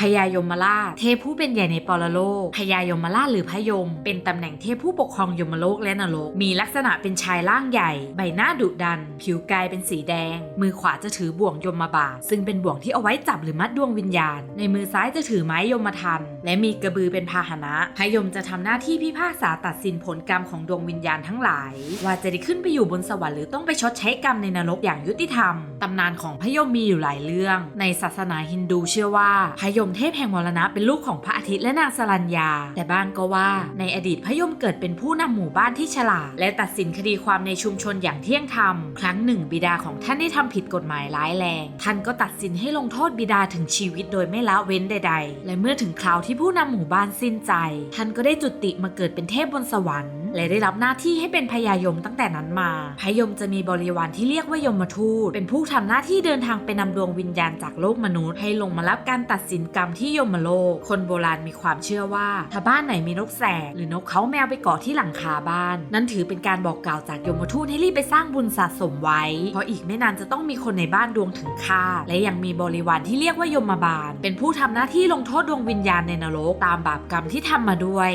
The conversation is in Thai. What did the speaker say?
พญายมราช เทพผู้เป็นใหญ่ในปรโลกพญายมราชหรือพยม เป็นตำแหน่งเทพผู้ปกครองยมโลกและนรก มีลักษณะเป็นชายร่างใหญ่ ใบหน้าดุดัน ผิวกายเป็นสีแดง มือขวาจะถือบ่วงยมบาท ซึ่งเป็นบ่วงที่เอาไว้จับหรือมัดดวงวิญญาณ ในมือซ้ายจะถือไม้ยมทัน และมีกระบือเป็นพาหนะพยมจะทำหน้าที่พิพากษาตัดสินผลกรรมของดวงวิญญาณทั้งหลาย ว่าจะได้ขึ้นไปอยู่บนสวรรค์หรือต้องไปชดใช้กรรมในนรกอย่างยุติธรรมตำนานของพยมมีอยู่หลายเรื่อง ในศาสนาฮินดูเชื่อว่าพยมเทพแห่งมรณะเป็นลูกของพระอาทิตย์และนางสรัญญา แต่บ้างก็ว่าในอดีตพยมเกิดเป็นผู้นำหมู่บ้านที่ฉลาดและตัดสินคดีความในชุมชนอย่างเที่ยงธรรม ครั้งหนึ่งบิดาของท่านได้ทำผิดกฎหมายร้ายแรง ท่านก็ตัดสินให้ลงโทษบิดาถึงชีวิตโดยไม่ละเว้นใด ๆ และเมื่อถึงคราวที่ผู้นำหมู่บ้านสิ้นใจ ท่านก็ได้จุติมาเกิดเป็นเทพบนสวรรค์และได้รับหน้าที่ให้เป็นพญายมตั้งแต่นั้นมาพยมจะมีบริวารที่เรียกว่ายมทูตเป็นผู้ทำหน้าที่เดินทางไปนำดวงวิญญาณจากโลกมนุษย์ให้ลงมารับการตัดสินกรรมที่ยมโลก คนโบราณมีความเชื่อว่า ถ้าบ้านไหนมีนกแสกหรือนกเขาแมวไปเกาะที่หลังคาบ้าน นั่นถือเป็นการบอกกล่าวจากยมทูตให้รีบไปสร้างบุญสะสมไว้ เพราะอีกไม่นานจะต้องมีคนในบ้านดวงถึงฆ่าและยังมีบริวารที่เรียกว่ายมบาล เป็นผู้ทำหน้าที่ลงโทษดวงวิญญาณในนรกตามบาปกรรมที่ทำมาด้วย